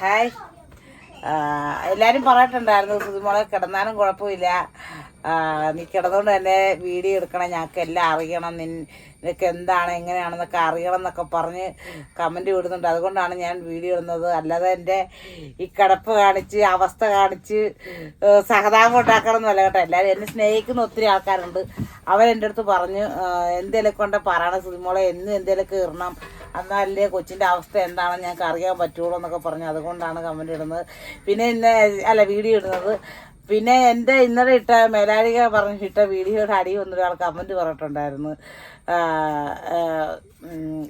Hi. എല്ലാവരും പറഞ്ഞിട്ടുണ്ടായിരുന്നു സുതിമോളെ കിടന്നാലും കുഴപ്പമില്ല. നീ കിടന്നുകൊണ്ട് തന്നെ വീഡിയോ എടുക്കണം ഞങ്ങൾക്ക് എല്ലാം അറിയണം നിനക്ക് എന്താണ് എങ്ങനെയാണെന്നൊക്കെ അറിയണം എന്നൊക്കെ പറഞ്ഞ് കമന്റ് വിടുന്നുണ്ട് അതുകൊണ്ടാണ് ഞാൻ വീഡിയോ ഇടുന്നത്. അല്ലാതെ എന്റെ ഈ കിടപ്പ് കാണിച്ച് അവസ്ഥ കാണിച്ച് സഹതാപം ഉണ്ടാക്കണം എന്നല്ല കേട്ടോ. എല്ലാവരും എന്നെ സ്നേഹിക്കുന്ന ഒത്തിരി ആൾക്കാരുണ്ട്. അവരെന്റെ അടുത്ത് പറഞ്ഞു എന്തേലൊക്കെ കൊണ്ട് പറയണം സുതിമോളെ എന്നും എന്തേലൊക്കെ ഇടണം. എന്നാലല്ലേ കൊച്ചിന്റെ അവസ്ഥ എന്താണെന്ന് ഞങ്ങൾക്ക് അറിയാൻ പറ്റുള്ളൂ എന്നൊക്കെ പറഞ്ഞു. അതുകൊണ്ടാണ് കമന്റ് ഇടുന്നത്. പിന്നെ ഇന്ന് അല്ല വീഡിയോ ഇടുന്നത്. പിന്നെ എന്റെ ഇന്നലെ ഇട്ട മേലാളിക പറഞ്ഞ് ഇട്ട വീഡിയോയുടെ അടി ഒന്നൊരാൾ കമന്റ് പറഞ്ഞിട്ടുണ്ടായിരുന്നു.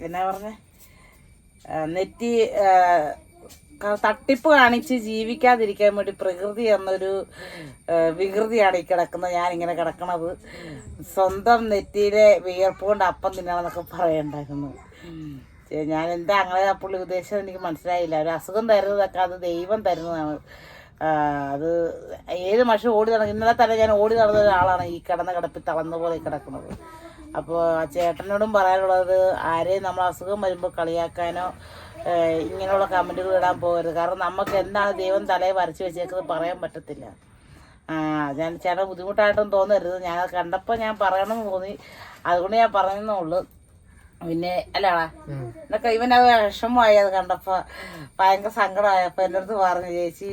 എന്നാ പറഞ്ഞേ? നെറ്റി തട്ടിപ്പ് കാണിച്ച് ജീവിക്കാതിരിക്കാൻ വേണ്ടി പ്രകൃതി എന്നൊരു വികൃതിയാണ് ഈ കിടക്കുന്നത്. ഞാനിങ്ങനെ കിടക്കണത്. സ്വന്തം നെറ്റിയിലെ വിയർപ്പ് കൊണ്ട് അപ്പം തിന്നണമെന്നൊക്കെ പറയണ്ടായിരുന്നു ഞാൻ എന്താ അങ്ങനെ പുള്ളി ഉദ്ദേശം എനിക്ക് മനസ്സിലായില്ല. ഒരു അസുഖം തരുന്നതൊക്കെ അത് ദൈവം തരുന്നതാണ്. അത് ഏത് മനുഷ്യൻ ഓടി നടക്കും ഇന്നലെ തന്നെ ഞാൻ ഓടി നടന്ന ഒരാളാണ് ഈ കിടന്ന കിടപ്പിൽ തളന്ന പോലെ കിടക്കുന്നത്. അപ്പോൾ ആ ചേട്ടനോടും പറയാനുള്ളത് ആരെയും നമ്മൾ അസുഖം വരുമ്പോൾ കളിയാക്കാനോ ഇങ്ങനെയുള്ള കമന്റുകൾ ഇടാൻ പോകരുത്. കാരണം നമുക്ക് എന്താണ് ദൈവം തലയെ വരച്ച് വെച്ചേക്കുന്നത് പറയാൻ പറ്റത്തില്ല. ഞാൻ ചേട്ടൻ ബുദ്ധിമുട്ടായിട്ടൊന്നും തോന്നരുത്. ഞാൻ കണ്ടപ്പോൾ ഞാൻ പറയണമെന്ന് തോന്നി. അതുകൊണ്ട് ഞാൻ പറയുന്നേ ഉള്ളൂ. പിന്നെ അല്ലാടാ എന്നൊക്കെ ഇവനത് വിഷമമായി അത് കണ്ടപ്പോ ഭയങ്കര സങ്കടമായപ്പോ എന്റെ അടുത്ത് പറഞ്ഞു ചേച്ചി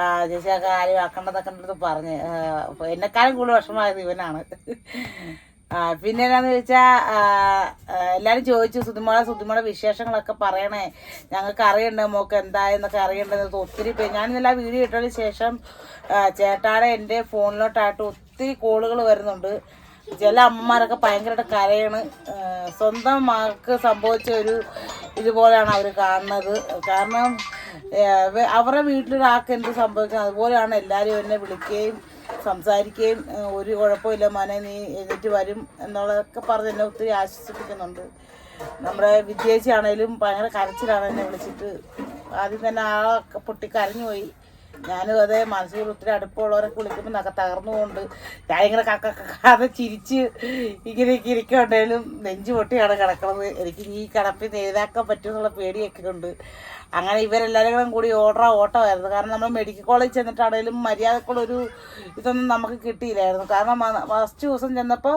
ആ, ചേച്ചി ആ കാര്യം ആക്കണ്ടതൊക്കെ എന്റെ അടുത്ത് പറഞ്ഞു. എന്നെക്കാളും കൂടുതൽ വിഷമമായത് ഇവനാണ്. ആ, പിന്നെ എന്താന്ന് ചോദിച്ചാ എല്ലാവരും ചോദിച്ചു സുധിമോളെ സുധിമോളെ വിശേഷങ്ങളൊക്കെ പറയണേ. ഞങ്ങൾക്ക് അറിയണ്ട മോക്ക് എന്തായെന്നൊക്കെ അറിയണ്ടെന്ന് ഒത്തിരി പേര് ഞാൻ ഇന്നലെ വീഡിയോ ഇട്ടതിന് ശേഷം ചേട്ടാടെ എന്റെ ഫോണിലോട്ടായിട്ട് ഒത്തിരി കോളുകൾ വരുന്നുണ്ട്. ചില അമ്മമാരൊക്കെ ഭയങ്കരമായിട്ട് കരയാണ്. സ്വന്തം മകൾക്ക് സംഭവിച്ച ഒരു ഇതുപോലെയാണ് അവർ കാണുന്നത്. കാരണം അവരുടെ വീട്ടിലൊരാൾക്ക് എന്ത് സംഭവിക്കുന്നത് അതുപോലെയാണ് എല്ലാവരും എന്നെ വിളിക്കുകയും സംസാരിക്കുകയും ഒരു കുഴപ്പമില്ല മോനെ നീ എഴുന്നേറ്റ് വരും എന്നുള്ളതൊക്കെ പറഞ്ഞ് എന്നെ ഒത്തിരി ആശ്വസിപ്പിക്കുന്നുണ്ട്. നമ്മുടെ വിദ്യേശിയാണേലും ഭയങ്കര കരച്ചിലാണ് എന്നെ വിളിച്ചിട്ട്. ആദ്യം തന്നെ ആ പൊട്ടി കരഞ്ഞു പോയി ഞാനും അതേ മനസ്സിൽ ഒത്തിരി അടുപ്പമുള്ളവരൊക്കെ വിളിക്കുമ്പോൾ നക്ക തകർന്നുകൊണ്ട് ഞാൻ ഇങ്ങനെ കക്കാതെ ചിരിച്ച് ഇങ്ങനെയൊക്കെ ഇരിക്കുന്നുണ്ടെങ്കിലും നെഞ്ചു പൊട്ടിയാണ് കിടക്കുന്നത് എനിക്ക് ഈ കിടപ്പിൽ നേതാക്കാൻ പറ്റുമെന്നുള്ള പേടിയൊക്കെ ഉണ്ട്. അങ്ങനെ ഇവരെല്ലാവരും കൂടി ഓർഡർ ഓട്ടമായിരുന്നു കാരണം നമ്മൾ മെഡിക്കൽ കോളേജ് ചെന്നിട്ടാണേലും മര്യാദക്കുള്ളൊരു ഇതൊന്നും നമുക്ക് കിട്ടിയില്ലായിരുന്നു. കാരണം ഫസ്റ്റ് ദിവസം ചെന്നപ്പോൾ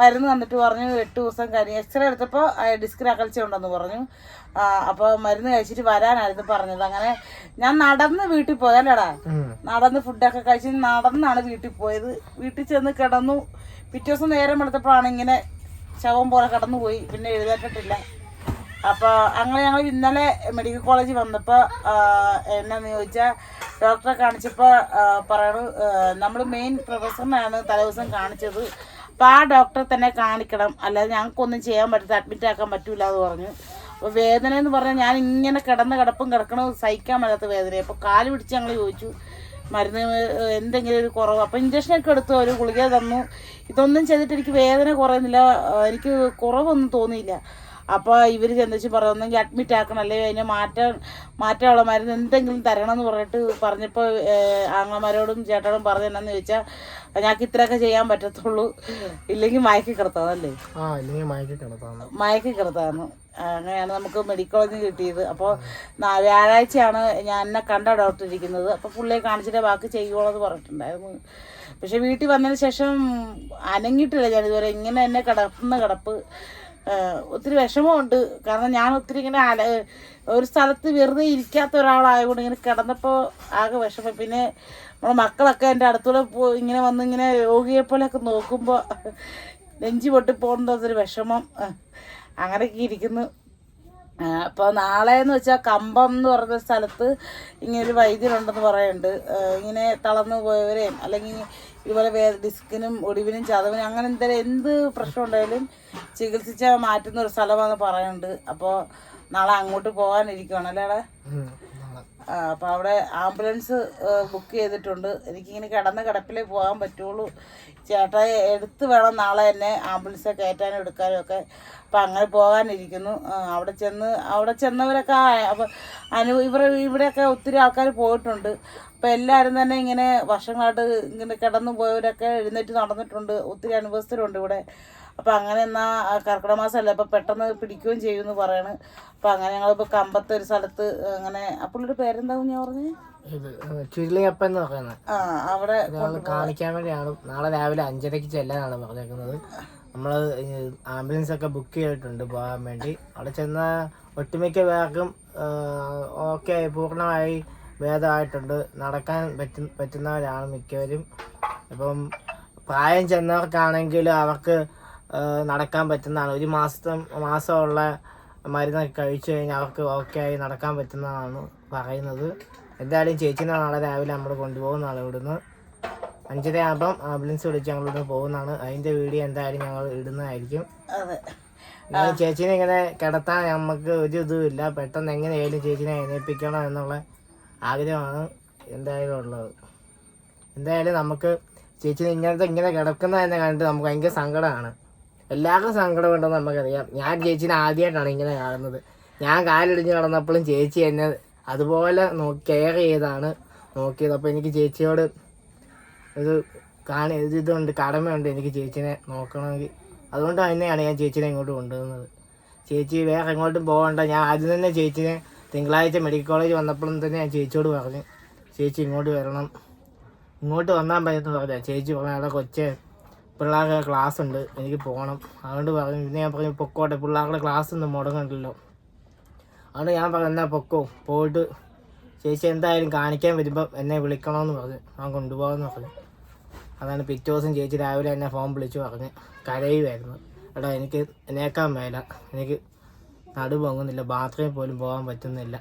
മരുന്ന് തന്നിട്ട് പറഞ്ഞു എട്ട് ദിവസം കഴിഞ്ഞ് എക്സ്റേ എടുത്തപ്പോൾ ഡിസ്കിന് അകൽച്ച ഉണ്ടെന്ന് പറഞ്ഞു. അപ്പോൾ മരുന്ന് കഴിച്ചിട്ട് വരാനായിരുന്നു പറഞ്ഞത്. അങ്ങനെ ഞാൻ നടന്ന് വീട്ടിൽ പോയല്ലേടാ നടന്ന് ഫുഡൊക്കെ കഴിച്ച് നടന്നാണ് വീട്ടിൽ പോയത്. വീട്ടിൽ ചെന്ന് കിടന്നു. പിറ്റേ ദിവസം നേരം എടുത്തപ്പോഴാണ് ഇങ്ങനെ ശവം പോലെ കടന്നു പോയി പിന്നെ എഴുതേറ്റിട്ടില്ല അപ്പോൾ അങ്ങനെ ഞങ്ങൾ ഇന്നലെ മെഡിക്കൽ കോളേജിൽ വന്നപ്പോൾ എന്നാന്ന് ചോദിച്ചാൽ ഡോക്ടറെ കാണിച്ചപ്പോൾ പറയണു നമ്മൾ മെയിൻ പ്രൊഫസറിനാണ് തലേദിവസം കാണിച്ചത്. അപ്പോൾ ആ ഡോക്ടറെ തന്നെ കാണിക്കണം. അല്ലാതെ ഞങ്ങൾക്കൊന്നും ചെയ്യാൻ പറ്റില്ല അഡ്മിറ്റ് ആക്കാൻ പറ്റൂല എന്ന് പറഞ്ഞു. അപ്പോൾ വേദന എന്ന് പറഞ്ഞാൽ ഞാൻ ഇങ്ങനെ കിടന്ന കിടപ്പും കിടക്കണോ സഹിക്കാൻ പറ്റാത്ത വേദന അപ്പോൾ കാൽ പിടിച്ച് ഞങ്ങൾ ചോദിച്ചു മരുന്ന് എന്തെങ്കിലും ഒരു കുറവ്? അപ്പോൾ ഇഞ്ചക്ഷനൊക്കെ എടുത്തു ഒരു ഗുളിക തന്നു. ഇതൊന്നും ചെയ്തിട്ട് എനിക്ക് വേദന കുറയുന്നില്ല. എനിക്ക് കുറവൊന്നും തോന്നിയില്ല. അപ്പോൾ ഇവർ ചെന്നിച്ച് പറയുന്നെങ്കിൽ അഡ്മിറ്റ് ആക്കണം അല്ലെങ്കിൽ അതിനെ മാറ്റം മാറ്റാനുള്ള മരുന്ന് എന്തെങ്കിലും തരണം എന്ന് പറഞ്ഞിട്ട് പറഞ്ഞപ്പോൾ ആങ്ങളമാരോടും ചേട്ടനോടും പറഞ്ഞു തന്നെ ചോദിച്ചാൽ ഞങ്ങൾക്ക് ഇത്രയൊക്കെ ചെയ്യാൻ പറ്റത്തുള്ളൂ. ഇല്ലെങ്കിൽ മയക്കി കിടത്താതല്ലേ? മയക്കി കിടത്താന്ന് അങ്ങനെയാണ് നമുക്ക് മെഡിക്കൽ കോളേജിൽ നിന്ന് കിട്ടിയത് അപ്പോൾ വ്യാഴാഴ്ചയാണ് ഞാൻ എന്നെ കണ്ട ഡോക്ടർ ഇരിക്കുന്നത്. അപ്പോൾ പുള്ളിയെ കാണിച്ചിട്ട് ബാക്കി ചെയ്യുള്ളൂ എന്ന് പറഞ്ഞിട്ടുണ്ടായിരുന്നു. പക്ഷെ വീട്ടിൽ വന്നതിന് ശേഷം അനങ്ങിയിട്ടില്ല ഞാൻ ഇതുവരെ. ഇങ്ങനെ എന്നെ കിടക്കുന്ന കിടപ്പ് ഒത്തിരി വിഷമമുണ്ട്. കാരണം ഞാൻ ഒത്തിരി ഇങ്ങനെ അല ഒരു സ്ഥലത്ത് വെറുതെ ഇരിക്കാത്ത ഒരാളായതുകൊണ്ട് ഇങ്ങനെ കിടന്നപ്പോൾ ആകെ വിഷമം. പിന്നെ നമ്മുടെ മക്കളൊക്കെ എന്റെ അടുത്തൂടെ പോ ഇങ്ങനെ വന്ന് ഇങ്ങനെ രോഗിയെ പോലെയൊക്കെ നോക്കുമ്പോൾ നെഞ്ചി പൊട്ടി പോകുന്നതൊരു വിഷമം. അങ്ങനെയൊക്കെ ഇരിക്കുന്നു. അപ്പോൾ നാളെ എന്ന് വെച്ചാൽ കമ്പം എന്ന് പറയുന്ന സ്ഥലത്ത് ഇങ്ങനെ ഒരു വൈദ്യരുണ്ടെന്ന് പറയുന്നുണ്ട്. ഇങ്ങനെ തളർന്നു പോയവരെയും അല്ലെങ്കിൽ ഇതുപോലെ വേ ഡിസ്കിനും ഒടിവിനും ചതവിനും അങ്ങനെ എന്തെങ്കിലും എന്ത് പ്രശ്നം ഉണ്ടായാലും ചികിത്സിച്ച മാറ്റുന്ന ഒരു സ്ഥലമാണെന്ന് പറയുന്നുണ്ട്. അപ്പോൾ നാളെ അങ്ങോട്ട് പോകാനിരിക്കുകയാണ് അല്ലേടെ അപ്പോൾ അവിടെ ആംബുലൻസ് ബുക്ക് ചെയ്തിട്ടുണ്ട്. എനിക്കിങ്ങനെ കിടന്ന കിടപ്പിലേ പോകാൻ പറ്റുള്ളൂ. ചേട്ടായി എടുത്ത് വേണം നാളെ എന്നെ ആംബുലൻസ് കയറ്റാനും എടുക്കാനും ഒക്കെ. അപ്പം അങ്ങനെ പോകാനിരിക്കുന്നു. അവിടെ ചെന്ന് അവിടെ ചെന്നവരൊക്കെ അപ്പൊ അനു ഇവർ ഇവിടെയൊക്കെ ഒത്തിരി ആൾക്കാർ പോയിട്ടുണ്ട്. അപ്പം എല്ലാവരും തന്നെ ഇങ്ങനെ വർഷങ്ങളായിട്ട് ഇങ്ങനെ കിടന്നു പോയവരൊക്കെ എഴുന്നേറ്റ് നടന്നിട്ടുണ്ട്. ഒത്തിരി അനുഭവസ്ഥരുണ്ട് ഇവിടെ. അപ്പം അങ്ങനെ എന്നാൽ കർക്കിടക മാസമല്ല അപ്പം പെട്ടെന്ന് പിടിക്കുകയും ചെയ്യും എന്ന് പറയണ്. അപ്പം അങ്ങനെ ഞങ്ങളിപ്പോൾ കമ്പത്തെ ഒരു സ്ഥലത്ത് അങ്ങനെ ആ പുള്ളിയുടെ പേരെന്താവും ഞാൻ പറഞ്ഞത് ഇത് ചുരുളിയപ്പം എന്ന് പറയുന്നത്. ആ അവിടെ കാണിക്കാൻ വേണ്ടിയാണ്. നാളെ രാവിലെ അഞ്ചരയ്ക്ക് ചെല്ലാനാണ് പറഞ്ഞേക്കുന്നത്. നമ്മൾ ആംബുലൻസ് ഒക്കെ ബുക്ക് ചെയ്തിട്ടുണ്ട് പോകാൻ വേണ്ടി. അവിടെ ചെന്ന ഒട്ടുമിക്ക പേർക്കും ഓക്കെ പൂർണമായി ഭേദമായിട്ടുണ്ട്. നടക്കാൻ പറ്റും പറ്റുന്നവരാണ് മിക്കവരും. അപ്പം പ്രായം ചെന്നവർക്കാണെങ്കിൽ അവർക്ക് നടക്കാൻ പറ്റുന്നതാണ്. ഒരു മാസം മാസമുള്ള മരുന്നൊക്കെ കഴിച്ചു കഴിഞ്ഞാൽ അവർക്ക് ഓക്കെ ആയി നടക്കാൻ പറ്റുന്നതാണ് പറയുന്നത്. എന്തായാലും ചേച്ചിനെ നാളെ രാവിലെ നമ്മൾ കൊണ്ടുപോകുന്നതാണ് ഇവിടുന്ന്. അഞ്ചര ആകുമ്പം ആംബുലൻസ് വിളിച്ച് ഞങ്ങൾ ഇവിടുന്ന് പോകുന്നതാണ്. അതിന്റെ വീഡിയോ എന്തായാലും ഞങ്ങൾ ഇടുന്നതായിരിക്കും. ചേച്ചിനെ ഇങ്ങനെ കിടത്താൻ നമുക്ക് ഒരു ഇതും ഇല്ല. പെട്ടെന്ന് എങ്ങനെയായാലും ചേച്ചിനെ എഴുന്നേൽപ്പിക്കണം എന്നുള്ള ആഗ്രഹമാണ് എന്തായാലും ഉള്ളത്. എന്തായാലും നമുക്ക് ചേച്ചി ഇങ്ങനത്തെ ഇങ്ങനെ കിടക്കുന്ന തന്നെ കണ്ടിട്ട് നമുക്ക് ഭയങ്കര സങ്കടമാണ്. എല്ലാവർക്കും സങ്കടമുണ്ടെന്ന് നമുക്കറിയാം. ഞാൻ ചേച്ചീനെ ആദ്യമായിട്ടാണ് ഇങ്ങനെ കാണുന്നത്. ഞാൻ കാലിടിഞ്ഞ് കിടന്നപ്പോഴും ചേച്ചി എന്നെ അതുപോലെ നോക്കി കെയർ ചെയ്താണ് നോക്കിയത്. അപ്പോൾ എനിക്ക് ചേച്ചിയോട് ഒരു കാണി ഇതുണ്ട് കടമയുണ്ട് എനിക്ക് ചേച്ചിനെ നോക്കണമെങ്കിൽ. അതുകൊണ്ട് തന്നെയാണ് ഞാൻ ചേച്ചിനെ ഇങ്ങോട്ട് കൊണ്ടുവന്നത്. ചേച്ചി വേറെ എങ്ങോട്ടും പോകണ്ട. ഞാൻ ആദ്യം തന്നെ ചേച്ചിനെ തിങ്കളാഴ്ച മെഡിക്കൽ കോളേജ് വന്നപ്പോഴും തന്നെ ഞാൻ ചേച്ചിയോട് പറഞ്ഞു ചേച്ചി ഇങ്ങോട്ട് വരണം. ഇങ്ങോട്ട് വന്നാൽ പറ്റുന്ന പറഞ്ഞ ചേച്ചി പറഞ്ഞു അവിടെ കൊച്ചെ പിള്ളേരുടെ ക്ലാസ് ഉണ്ട് എനിക്ക് പോകണം. അതുകൊണ്ട് പറഞ്ഞു പിന്നെ ഞാൻ പറഞ്ഞു പൊക്കോട്ടെ പിള്ളേരുടെ ക്ലാസ് ഒന്നും മുടങ്ങണ്ടല്ലോ. അതുകൊണ്ട് ഞാൻ പറഞ്ഞു എന്നാൽ പൊക്കോ പോയിട്ട് ചേച്ചി എന്തായാലും കാണിക്കാൻ വരുമ്പം എന്നെ വിളിക്കണമെന്ന് പറഞ്ഞു. ഞാൻ കൊണ്ടുപോകാമെന്ന് പറഞ്ഞു. അതാണ് പിറ്റേ ദിവസം ചേച്ചി രാവിലെ എന്നെ ഫോൺ വിളിച്ച് പറഞ്ഞ് കരയുമായിരുന്നു എടാ എനിക്ക് എന്നേക്കാൻ മേല എനിക്ക് നടു പൊങ്ങുന്നില്ല. ബാത്റൂമിൽ പോലും പോകാൻ പറ്റുന്നില്ല.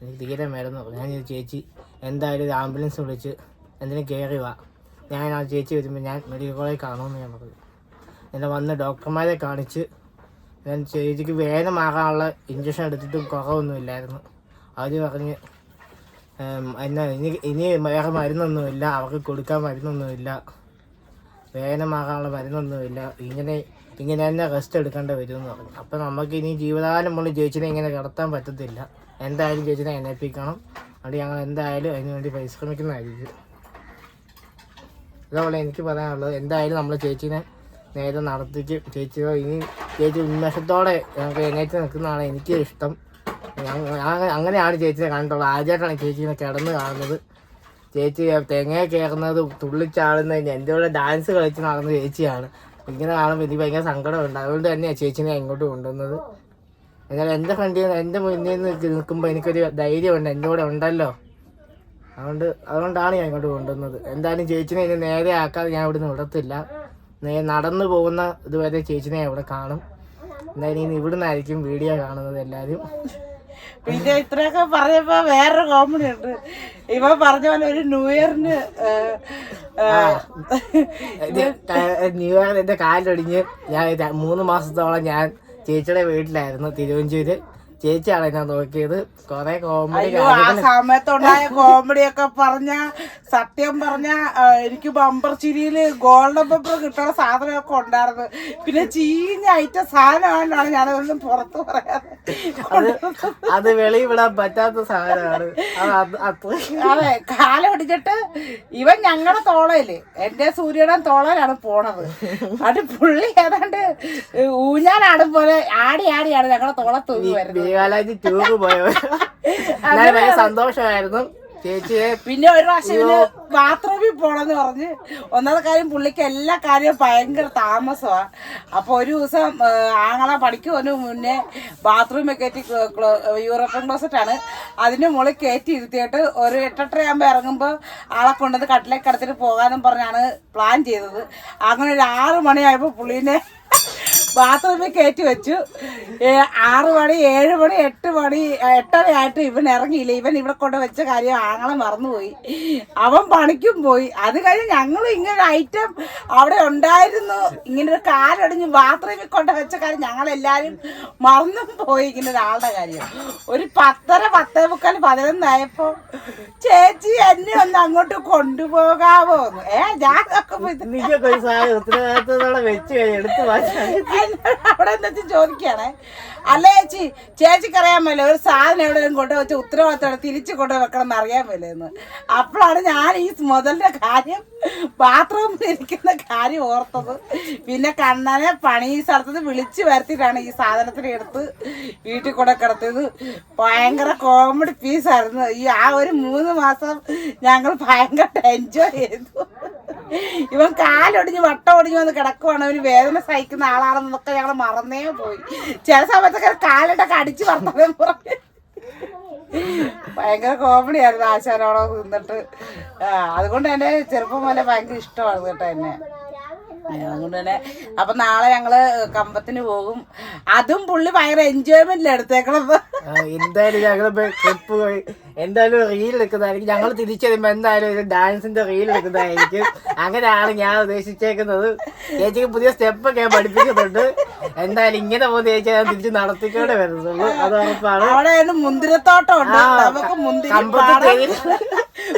എനിക്ക് തീരെ മേലെന്ന് പറഞ്ഞു ഞാൻ ചേച്ചി എന്തായാലും ആംബുലൻസ് വിളിച്ച് എന്തിനും കയറി വാ. ഞാൻ ആ ചേച്ചി വരുമ്പോൾ ഞാൻ മെഡിക്കൽ കോളേജ് കാണുമെന്ന് ഞാൻ പറഞ്ഞു. എന്നെ വന്ന് ഡോക്ടർമാരെ കാണിച്ച് ഞാൻ ചേച്ചിക്ക് വേദന മാറാനുള്ള ഇഞ്ചക്ഷൻ എടുത്തിട്ടും കുറവൊന്നുമില്ലായിരുന്നു അവർ പറഞ്ഞ് എന്നാ ഇനി ഇനി വേറെ മരുന്നൊന്നുമില്ല അവർക്ക് കൊടുക്കാൻ മരുന്നൊന്നുമില്ല വേദന മാറാനുള്ള മരുന്നൊന്നുമില്ല ഇങ്ങനെ ഇങ്ങനെ തന്നെ റെസ്റ്റ് എടുക്കേണ്ടി വരും എന്ന് പറഞ്ഞു. അപ്പം നമുക്ക് ഇനി ജീവിതകാലം മുകളിൽ ജയിച്ചിനെ ഇങ്ങനെ കിടത്താൻ പറ്റത്തില്ല. എന്തായാലും ചേച്ചിനെ എണീപ്പിക്കണം അതുകൊണ്ട് ഞങ്ങൾ എന്തായാലും അതിന് വേണ്ടി പരിശ്രമിക്കുന്നതായിരിക്കും ഇതേപോലെ എനിക്ക് പറയാനുള്ളത്. എന്തായാലും നമ്മൾ ചേച്ചിനെ നേരെ നടത്തിച്ച് ചേച്ചിയോ ഇനി ചേച്ചി ഉന്മേഷത്തോടെ ഞങ്ങൾക്ക് എണീറ്റ് നിൽക്കുന്നതാണ് എനിക്ക് ഇഷ്ടം. അങ്ങനെയാണ് ചേച്ചിനെ കണ്ടിട്ടുള്ളത്. ആദ്യമായിട്ടാണ് ചേച്ചിനെ കിടന്ന് കാണുന്നത്. ചേച്ചി തേങ്ങയെ കയറുന്നത് തുള്ളിച്ചാടുന്നത് എന്റെ കൂടെ ഡാൻസ് കളിച്ച് നടന്ന ചേച്ചിയാണ്. ഇങ്ങനെ കാണുമ്പോൾ എനിക്ക് ഭയങ്കര സങ്കടമുണ്ട്. അതുകൊണ്ട് തന്നെയാണ് ചേച്ചിനെ ഇങ്ങോട്ട് കൊണ്ടുവന്നത്. എന്നാൽ എന്റെ ഫ്രണ്ടിൽ എന്റെ മുന്നിൽ നിന്ന് നിൽക്കുമ്പോൾ എനിക്കൊരു ധൈര്യമുണ്ട്. എന്റെ കൂടെ ഉണ്ടല്ലോ. അതുകൊണ്ട് അതുകൊണ്ടാണ് ഞാൻ ഇങ്ങോട്ട് കൊണ്ടുവന്നത്. എന്തായാലും ചേച്ചിനെ ഇനി നേരെ ആക്കാതെ ഞാൻ ഇവിടുന്ന് വിടത്തില്ല. നേ നടന്നു പോകുന്ന ഇതുവരെ ചേച്ചിനെ ഇവിടെ കാണും. എന്തായാലും ഇനി ഇവിടുന്നായിരിക്കും വീഡിയോ കാണുന്നത് എല്ലാവരും. പിന്നെ ഇത്രയൊക്കെ പറഞ്ഞപ്പോ വേറൊരു കോമഡി ഉണ്ട്. ഇവ പറഞ്ഞ പോലെ ഒരു ന്യൂ ഇയറിന് ന്യൂ ഇയർ എന്റെ കാലൊടിഞ്ഞ് ഞാൻ മൂന്ന് മാസത്തോളം ഞാൻ ചേച്ചിയുടെ വീട്ടിലായിരുന്നു തിരുവഞ്ചൂര്. ചേച്ചിയാണ് ഞാൻ നോക്കിയത്. കുറെ കോമഡി അയ്യോ ആ സമയത്തുണ്ടായ കോമഡി ഒക്കെ പറഞ്ഞ സത്യം പറഞ്ഞ എനിക്ക് ബമ്പർ ചിരിയിൽ ഗോൾഡൻ ബമ്പർ കിട്ടുന്ന സാധനമൊക്കെ ഉണ്ടായിരുന്നു. പിന്നെ ചീഞ്ഞ ഐറ്റം സാധനമായിട്ടാണ് ഞാനതൊന്നും പുറത്ത് പറയാതെ അത് വെളി വിടാൻ പറ്റാത്ത സാധനമാണ്. അത് അത് അത്രയും അതെ കാലം ഒടിച്ചിട്ട് ഇവൻ ഞങ്ങളുടെ തോളയിൽ എന്റെ സൂര്യയുടെ തോളയിലാണ് പോണത്. അത് പുള്ളി ഏതാണ്ട് ഊഞ്ഞാലാടും പോലെ ആടി ആടിയാണ് ഞങ്ങളുടെ തോളെ തൂങ്ങി വരുന്നത്. ബീകാലാജി ടൂർ പോയവർ എന്നാലും ഭയങ്കര സന്തോഷമായിരുന്നു. ചേച്ചിയെ പിന്നെ ഒരു പ്രാവശ്യം ബാത്റൂമിൽ പോണെന്ന് പറഞ്ഞ് ഒന്നാമത്തെ കാര്യം പുള്ളിക്ക് എല്ലാ കാര്യവും ഭയങ്കര താമസമാ. അപ്പൊ ഒരു ദിവസം ആങ്ങളെ പണിക്ക് വന്നു മുന്നേ ബാത്റൂമിൽ കയറ്റി യൂറോപ്യൻ ക്ലോസറ്റ് ആണ് അതിന്റെ മുകളിൽ കയറ്റി ഇരുത്തിയിട്ട് ഒരു എട്ടെട്ടര ആകുമ്പോൾ ഇറങ്ങുമ്പോൾ ആളെ കൊണ്ടുവന്ന് കട്ടിലേക്ക് കടത്തിട്ട് പോകാനും പറഞ്ഞാണ് പ്ലാൻ ചെയ്തത്. അങ്ങനെ ഒരു ആറ് മണിയായപ്പോൾ പുള്ളീനെ ബാത്റൂമിൽ കയറ്റി വെച്ചു. ആറു മണി ഏഴ് മണി എട്ട് മണി എട്ടര ആയിട്ട് ഇവൻ ഇറങ്ങിയില്ല. ഇവൻ ഇവിടെ കൊണ്ട് വെച്ച കാര്യം ആങ്ങളെ മറന്നുപോയി. അവൻ പണിക്കും പോയി. അത് കഴിഞ്ഞ് ഞങ്ങൾ ഇങ്ങനെ ഐറ്റം അവിടെ ഉണ്ടായിരുന്നു. ഇങ്ങനെ ഒരു കാലടിഞ്ഞ് ബാത്റൂമിൽ കൊണ്ട് വെച്ച കാര്യം ഞങ്ങളെല്ലാവരും മറന്നും പോയി. ഇങ്ങനെ ഒരാളുടെ കാര്യം. ഒരു പത്തര പത്തേ മുക്കാൽ പതിനൊന്നായപ്പോ ചേച്ചി എന്നെ ഒന്ന് അങ്ങോട്ട് കൊണ്ടുപോകാവോ ഏ ഞാൻ വെച്ച് എടുത്ത് അവിടെ എന്നിട്ട് ചോദിക്കുകയാണേ? അല്ല ചേച്ചി ചേച്ചിക്ക് അറിയാൻ ഒരു സാധനം എവിടെയും കൊണ്ടുവച്ച് ഉത്തരവാദിത്തം തിരിച്ചു കൊണ്ടുവെക്കണം വെക്കണം എന്ന് അറിയാൻ എന്ന് അപ്പോഴാണ് ഞാൻ ഈ മുതലിന്റെ കാര്യം ബാത്റൂമിൽ ഇരിക്കുന്ന കാര്യം ഓർത്തത്. പിന്നെ കണ്ണനെ പണി ഈ സ്ഥലത്ത് വിളിച്ചു വരുത്തിയിട്ടാണ് ഈ സാധനത്തിന് എടുത്ത് വീട്ടിൽ കൂടെ കിടത്തിയത്. ഭയങ്കര കോമഡി പീസായിരുന്നു ഈ ആ ഒരു മൂന്ന് മാസം ഞങ്ങൾ ഭയങ്കര എൻജോയ് ചെയ്തു. ഇവൻ കാലൊടിഞ്ഞ് വട്ടം ഒടിഞ്ഞ് വന്ന് കിടക്കുവാണ്. അവന് വേദന സഹിക്കുന്ന ആളാണെന്നൊക്കെ ഞങ്ങൾ മറന്നേ പോയി. ചില സമയത്തൊക്കെ കാലിട്ടൊക്കെ അടിച്ച് വർത്തമാനം ഭയങ്കര കോമഡി ആയിരുന്നു ആശാനോടൊക്കെ നിന്നിട്ട്. അതുകൊണ്ട് എന്നെ ചെറുപ്പം പോലെ ഭയങ്കര ഇഷ്ടമാണ് കേട്ടോ എന്നെ. അതുകൊണ്ട് തന്നെ അപ്പൊ നാളെ ഞങ്ങൾ കമ്പത്തിന് പോകും. അതും പുള്ളി ഭയങ്കര എൻജോയ്മെന്റിൽ എടുത്തേക്കണത്. എന്തായാലും ഞങ്ങൾ ട്രിപ്പ് പോയി. എന്തായാലും റീൽ എടുക്കുന്നതായിരിക്കും. ഞങ്ങൾ തിരിച്ചു വരുമ്പോ എന്തായാലും ഒരു ഡാൻസിന്റെ റീൽ എടുക്കുന്നതായിരിക്കും. അങ്ങനെയാണ് ഞാൻ ഉദ്ദേശിച്ചേക്കുന്നത്. ചേച്ചിക്ക് പുതിയ സ്റ്റെപ്പ് ഒക്കെ ഞാൻ പഠിപ്പിക്കുന്നുണ്ട്. എന്തായാലും ഇങ്ങനെ പോകുന്ന ചേച്ചി ഞാൻ തിരിച്ച് നടത്തിക്കൊണ്ട് വരുന്നുള്ളൂ. അത് ഉറപ്പാണ്. അവിടെ മുന്തിരത്തോട്ടം ഉണ്ട്. നമുക്ക് മുന്തിരി.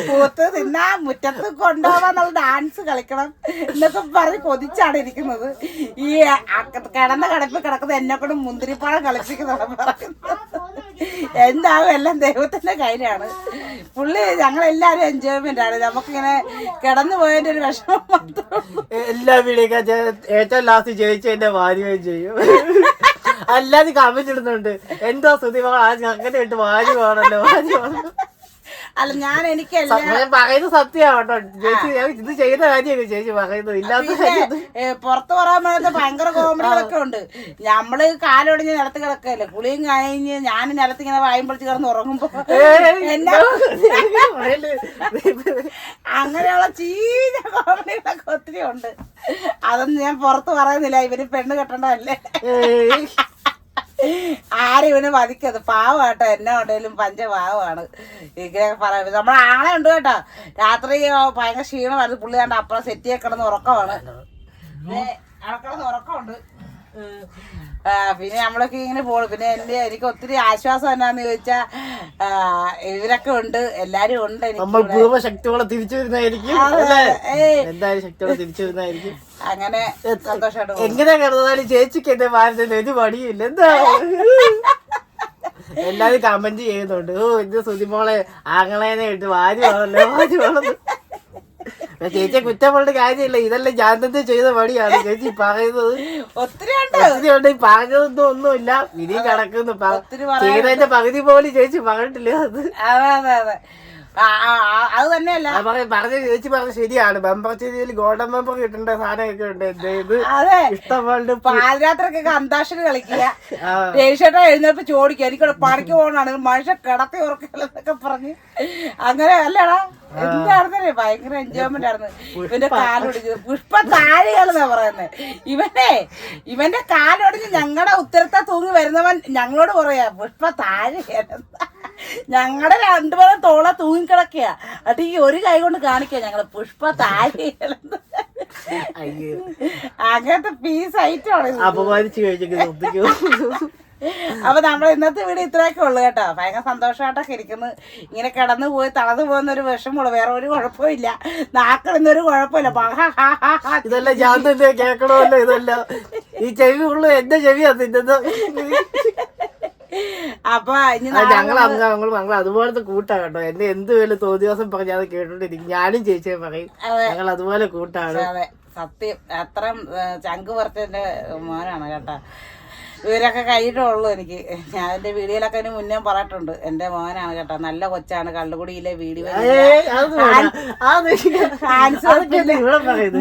പൂത്ത് തിന്നാ മുറ്റത്ത് കൊണ്ടുപോകാന്നുള്ള ഡാൻസ് കളിക്കണം. എന്നൊക്കെ പറഞ്ഞ് കൊതിച്ചാണ് ഇരിക്കുന്നത്. ഈ കിടന്ന കിടപ്പിൽ കിടക്കുന്ന എന്നെ കൊണ്ട് മുന്തിരിപ്പാടം കളിപ്പിക്കുന്നതാണ് എന്താവും എല്ലാം ദൈവത്തിന്റെ കയ്യിലാണ് പുള്ളി ഞങ്ങളെല്ലാരും എൻജോയ്മെന്റ് ആണ്. നമുക്കിങ്ങനെ കിടന്നു പോയതിന്റെ ഒരു വിഷമം. എല്ലാ ഏറ്റവും ലാസ്റ്റ് ജയിച്ചതിന്റെ വാരുകയും ചെയ്യും. അല്ലാതെ കമന്റ് ഇടുന്നുണ്ട്. എന്തോ സ്തുതി അങ്ങനെ ഇട്ട് വാരി വേണല്ലോ വാരി വേണം അല്ല ഞാൻ എനിക്ക് പറയുന്നത് സത്യമാണ് കേട്ടോ. ചേച്ചി ഞാൻ ഇത് ചെയ്ത കാര്യമൊക്കെ ചേച്ചി പറയുന്നത്? ഇല്ലാത്ത പുറത്ത് പറയാൻ പറയുന്നത് ഭയങ്കര കോമഡികളൊക്കെ ഉണ്ട്. നമ്മൾ കാലൊടിഞ്ഞ് നിലത്ത് കിടക്കല്ലേ? കുളിയും കഴിഞ്ഞ് ഞാൻ നിലത്ത് ഇങ്ങനെ വായും പൊളിച്ച് കിടന്ന് ഉറങ്ങുമ്പോ എന്നാ അങ്ങനെയുള്ള ചീഞ്ഞ കോമഡികളൊക്കെ ഒത്തിരി ഉണ്ട്. അതൊന്നും ഞാൻ പുറത്ത് പറയുന്നില്ല. ഇവർ പെണ്ണ് കെട്ടണ്ടല്ലേ ആരും ഇവനെ മതിക്കത് കേട്ടോ എന്നെ ഉണ്ടെങ്കിലും പഞ്ച പാവമാണ് ഇങ്ങനെ പറയാം നമ്മളെ ആളെ ഉണ്ട് കേട്ടോ. രാത്രി ഭയങ്കര ക്ഷീണമായിരുന്നു. പുള്ളി കണ്ട അപ്പുറം സെറ്റ് ചെയ്യണമെന്ന് ഉറക്കമാണ്. അടക്കണമെന്ന് ഉറക്കമുണ്ട്. പിന്നെ നമ്മളൊക്കെ ഇങ്ങനെ പോകും പിന്നെ എന്റെ എനിക്ക് ഒത്തിരി ആശ്വാസം എന്നാന്ന് ചോദിച്ചാ ഇവരൊക്കെ ഉണ്ട്. എല്ലാരും ഉണ്ട് എനിക്ക് നമ്മൾ പൂർവശക്തിയോടെ തിരിച്ചു വരുന്നതായിരിക്കും എന്തായാലും ശക്തിയോടെ തിരിച്ചു വരുന്നതായിരിക്കും. അങ്ങനെ സന്തോഷമായിട്ട്. എങ്ങനെ കിടന്നാലും ചേച്ചിക്ക് എന്റെ മാനത്തിന് ഒരു പണിയില്ല എന്താ? എല്ലാരും കമന്റ് ചെയ്യുന്നുണ്ട്. ഓ ഇത് സുതിമോളെ ആങ്ങളേനെ ഇട്ട് വാരി വളർന്നു വാരി വളർന്നു. ചേച്ചിയെ കുറ്റം പറഞ്ഞ കാര്യമില്ല. ഇതെല്ലാം ഞാൻ തന്നെ ചെയ്ത പണിയാണ്. ചേച്ചി പറയുന്നത്. ഒത്തിരി ഉണ്ട്. ഒത്തിരി ഉണ്ട്. പറഞ്ഞതൊന്നും ഒന്നുമില്ല. ഇനി കിടക്കുന്നു. ചെയ്തതിന്റെ പകുതി പോലും ചേച്ചി പറഞ്ഞിട്ടില്ല. അത് അതെ അതെ അതെ. അത് തന്നെയല്ല. പറഞ്ഞ ചേച്ചി പറഞ്ഞ ശരിയാണ്. ഗോൾഡൻ കിട്ടേണ്ട സാധനമൊക്കെ ഉണ്ട്. ഇത് പാതിരാത്രക്കൊക്കെ അന്താക്ഷരി കളിക്കുക. ചോദിക്കുക. എനിക്കിവിടെ പണിക്ക് പോകണാണ് മനുഷ്യ കിടത്തി ഉറക്കലെന്നൊക്കെ പറഞ്ഞ്. അങ്ങനെ അല്ലടാ. എന്തായിരുന്നേ ഭയങ്കര എൻജോയ്മെന്റ് ആയിരുന്നു ഇവന്റെ കാലൊടിഞ്ഞത് പുഷ്പ താഴെയാണെന്നാ പറയുന്നത് ഇവനെ ഇവന്റെ കാലൊടിഞ്ഞ് ഞങ്ങളുടെ ഉത്തരത്തെ തൂങ്ങി വരുന്നവൻ ഞങ്ങളോട് പറയാ പുഷ്പ താഴെയാണെന്ന് ഞങ്ങളുടെ രണ്ടുപേരും തോള തൂങ്ങിക്കിടക്കുക അത് ഈ ഒരു കൈ കൊണ്ട് കാണിക്കുക ഞങ്ങൾ പുഷ്പ അയ്യോ. അങ്ങനത്തെ പീസ് ഐറ്റമാണ്. അപമാനിച്ചു കഴിഞ്ഞു അപ്പൊ നമ്മൾ ഇന്നത്തെ വീട് ഇത്രയൊക്കെ ഉള്ളു കേട്ടോ. ഭയങ്കര സന്തോഷമായിട്ടൊക്കെ ഇരിക്കുന്നു. ഇങ്ങനെ കിടന്നു പോയി തളർന്നു പോകുന്ന ഒരു വിഷമമുള്ളൂ. വേറെ ഒരു കുഴപ്പമില്ല. നാക്കളിന്നൊരു കുഴപ്പമില്ല. ഇതല്ല. ഞാൻ തന്നെ കേൾക്കണമല്ലോ ഇതല്ല. ഈ ചെവി ഉള്ളു എന്റെ ചെവിയാ തിന്നത് അപ്പൊ ഞങ്ങൾ ഞങ്ങൾ ഞങ്ങൾ അതുപോലത്തെ കൂട്ടാ കേട്ടോ. എന്നെ എന്ത് വേലും തോതി ദിവസം പറഞ്ഞാൽ അത് കേട്ടോണ്ടിരിക്കും. ഞാനും ചേച്ചിയെ പറയും. ഞങ്ങൾ അതുപോലെ കൂട്ടാണ്. സത്യം. അത്രയും ഏ, ചങ്ക് പറിച്ചതിന്റെ മോനാണ് കേട്ടോ. ഇവരൊക്കെ കഴിഞ്ഞിട്ടുള്ളൂ എനിക്ക്. ഞാൻ എന്റെ വീഡിയോയിലൊക്കെ അതിന് മുന്നേ പറഞ്ഞിട്ടുണ്ട്. എന്റെ മോനാണ് കേട്ടോ. നല്ല കൊച്ചാണ്. കള്ളുകുടിയിലെ വീഡിയോ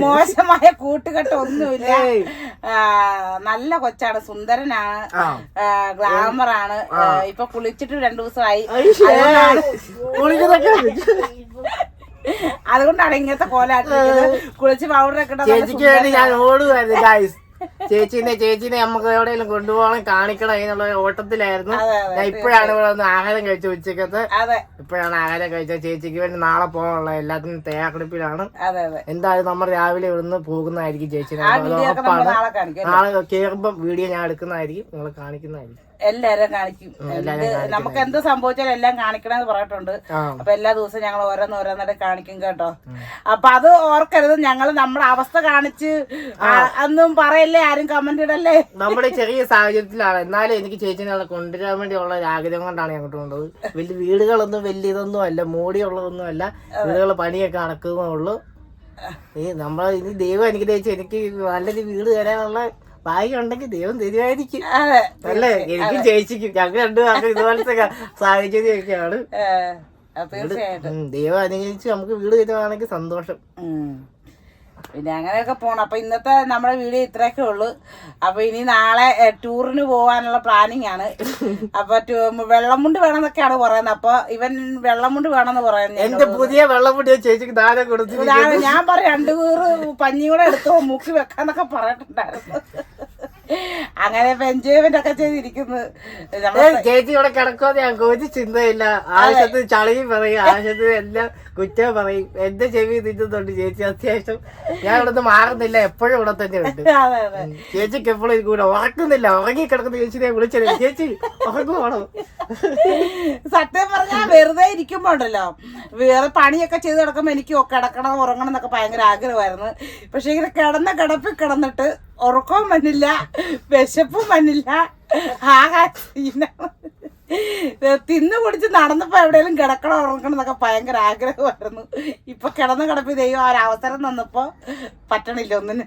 മോശമായ കൂട്ടുകെട്ട് ഒന്നുമില്ല. നല്ല കൊച്ചാണ്. സുന്ദരനാണ്. ഗ്ലാമറാണ് ഗ്ലാമർ ആണ് ആ, ഇപ്പൊ കുളിച്ചിട്ട് രണ്ടു ദിവസമായി. അതുകൊണ്ടാണ് ഇങ്ങനത്തെ കോലാട്ടിരിക്കുന്നത്. കുളിച്ച് പൗഡർ ഇട്ട് ചേച്ചിനെ ചേച്ചീനെ നമുക്ക് എവിടെയെങ്കിലും കൊണ്ടുപോകണം കാണിക്കണം എന്നുള്ള ഓട്ടത്തിലായിരുന്നു. ഞാൻ ഇപ്പോഴാണ് ഇവിടെ ഒന്ന് ആഹാരം കഴിച്ചു ഉച്ചക്കത്ത് ഇപ്പോഴാണ് ആഹാരം കഴിച്ചത്. ചേച്ചിക്ക് വേണ്ടി നാളെ പോകാനുള്ള എല്ലാത്തിനും തയ്യാറെടുപ്പിലാണ്. എന്തായാലും നമ്മൾ രാവിലെ ഇവിടുന്ന് പോകുന്നതായിരിക്കും ചേച്ചിനെ. നാളെ കേറുമ്പം വീഡിയോ ഞാൻ എടുക്കുന്നതായിരിക്കും. നിങ്ങൾ കാണിക്കുന്നതായിരിക്കും. എല്ലാരും കാണിക്കും. നമുക്ക് എന്ത് സംഭവിച്ചാലും എല്ലാം കാണിക്കണമെന്ന് പറഞ്ഞിട്ടുണ്ട്. അപ്പൊ എല്ലാ ദിവസവും ഞങ്ങൾ ഓരോന്ന് ഓരോന്നേരം കാണിക്കും കേട്ടോ. അപ്പൊ അത് ഓർക്കരുത്. ഞങ്ങൾ നമ്മുടെ അവസ്ഥ കാണിച്ച് അന്നും പറയല്ലേ ആരും കമന്റ് ഇടല്ലേ? നമ്മുടെ ചെറിയ സാഹചര്യത്തിലാണ്. എന്നാലും എനിക്ക് ചേച്ചിനെ കൊണ്ടുവരാൻ വേണ്ടിയുള്ള ഒരു ആഗ്രഹം കൊണ്ടാണ് ഞങ്ങൾ കൊണ്ടത് വലിയ വീടുകളൊന്നും വലിയ ഇതൊന്നും അല്ല മോടിയുള്ളതൊന്നും അല്ല. വീടുകൾ പണിയൊക്കെ നടക്കുന്നേ ഉള്ളൂ. ഈ നമ്മൾ ഇനി ദൈവം അനുഗ്രഹിച്ച് എനിക്ക് നല്ലൊരു വീട് തരാനുള്ള ഭാഗ്യം ഉണ്ടെങ്കിൽ ദൈവം തരുമായിരിക്കും. അല്ലേ? എനിക്കും ചേച്ചിക്കും ഞങ്ങൾ രണ്ടു പേർക്കും ഇതുപോലത്തെ സാഹചര്യമൊക്കെയാണ്. ദൈവം അനുഗ്രഹിച്ച് നമുക്ക് വീട് തരുവാണെങ്കിൽ സന്തോഷം. പിന്നെ അങ്ങനെയൊക്കെ പോകണം അപ്പം ഇന്നത്തെ നമ്മുടെ വീഡിയോ ഇത്രയൊക്കെ ഉള്ളു. അപ്പോൾ ഇനി നാളെ ടൂറിന് പോകാനുള്ള പ്ലാനിങ് ആണ്. അപ്പോൾ ടൂ- വെള്ളമുണ്ട് വേണമെന്നൊക്കെയാണ് പറയുന്നത്. അപ്പോൾ ഇവൻ വെള്ളമുണ്ട് വേണമെന്ന് പറയുന്നത് എന്റെ പുതിയ വെള്ളമുണ്ട് ചേച്ചിക്ക് ദാനം കൊടുത്തു ഞാൻ പറയാം പറയും രണ്ടു കൂറ് പഞ്ഞി കൂടെ എടുത്തോ മുക്കി വെക്കാന്നൊക്കെ പറഞ്ഞിട്ടുണ്ടായിരുന്നു. അങ്ങനെ എൻജോയ്മെന്റ് ഒക്കെ ചെയ്തിരിക്കുന്നു. നമ്മൾ ചേച്ചി ഇവിടെ കിടക്കുമെന്ന് ഞാൻ ഒരു ചിന്തയില്ല. ആവശ്യത്തിന് ചളിയും പറയും ആവശ്യത്തിന് എല്ലാം കുറ്റം പറയും. എന്റെ ചെവി തിന്നുന്നുണ്ട് ചേച്ചി? അത്യാവശ്യം ഞാൻ ഇവിടെ നിന്ന് മാറുന്നില്ല എപ്പോഴും ഇവിടെ തന്നെ ഉണ്ട്. ചേച്ചിക്ക് എപ്പോഴും കൂടെ ഉറക്കുന്നില്ല. ഉറങ്ങി കിടക്കുന്ന ചേച്ചിനെ വിളിച്ചത്. ചേച്ചി ഉറങ്ങുവാണോ? സത്യം പറഞ്ഞാൽ വെറുതെ ഇരിക്കുമ്പോ ഉണ്ടല്ലോ. വേറെ പണിയൊക്കെ ചെയ്ത് കിടക്കുമ്പോ എനിക്ക് കിടക്കണം ഉറങ്ങണം എന്നൊക്കെ ഭയങ്കര ആഗ്രഹമായിരുന്നു. പക്ഷെ ഇങ്ങനെ കിടന്ന കിടപ്പിൽ കിടന്നിട്ട് ഉറക്കവും വന്നില്ല വിശപ്പും വന്നില്ല ആകാ. തിന്നു കുടിച്ച് നടന്നപ്പോ എവിടെയെങ്കിലും കിടക്കണം ഉറങ്ങണം എന്നൊക്കെ ഭയങ്കര ആഗ്രഹമായിരുന്നു ഇപ്പൊ കിടന്ന് കിടപ്പ് ദൈവം ആ ഒരു അവസരം തന്നപ്പോ പറ്റണില്ല ഒന്നിന്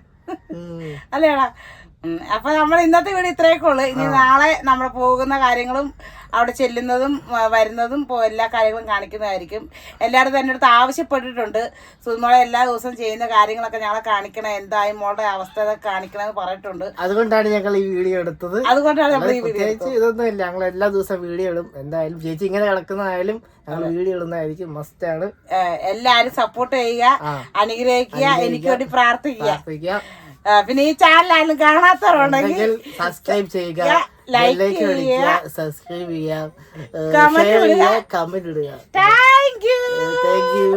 അല്ലേടാ. അപ്പൊ നമ്മൾ ഇന്നത്തെ വീഡിയോ ഇത്രയൊക്കെ ഉള്ളു. ഇനി നാളെ നമ്മൾ പോകുന്ന കാര്യങ്ങളും അവിടെ ചെല്ലുന്നതും വരുന്നതും എല്ലാ കാര്യങ്ങളും കാണിക്കുന്നതായിരിക്കും. എല്ലാവരും തന്നെ അടുത്ത് ആവശ്യപ്പെട്ടിട്ടുണ്ട്. സുമോളെ എല്ലാ ദിവസവും ചെയ്യുന്ന കാര്യങ്ങളൊക്കെ ഞങ്ങളെ കാണിക്കണം. എന്തായാലും മോളുടെ അവസ്ഥ കാണിക്കണമെന്ന് പറഞ്ഞിട്ടുണ്ട്. അതുകൊണ്ടാണ് ഞങ്ങൾ ഈ വീഡിയോ എടുത്തത്. അതുകൊണ്ടാണ് നമ്മൾ ഈ വീഡിയോ പ്രത്യേകിച്ച് ഇതൊന്നും ഇല്ല. ഞങ്ങൾ എല്ലാ ദിവസവും വീഡിയോ ഇടും. എന്തായാലും ചേച്ചി ഇങ്ങനെ കിടക്കുന്നതായാലും ഞങ്ങൾ വീഡിയോ ഇടുന്നതായിരിക്കും മസ്റ്റ് ആണ്. എല്ലാരും സപ്പോർട്ട് ചെയ്യുക. അനുഗ്രഹിക്കുക എനിക്ക് വേണ്ടി പ്രാർത്ഥിക്കുക. പിന്നെ ഈ ചാനലായാലും കാണാത്തവരുണ്ടെങ്കിൽ സബ്സ്ക്രൈബ് ചെയ്യുക ലൈക്ക് ബെല്ലൈക്കൻ സബ്സ്ക്രൈബ് ചെയ്യുക. കമന്റ് ഇടുക. Thank you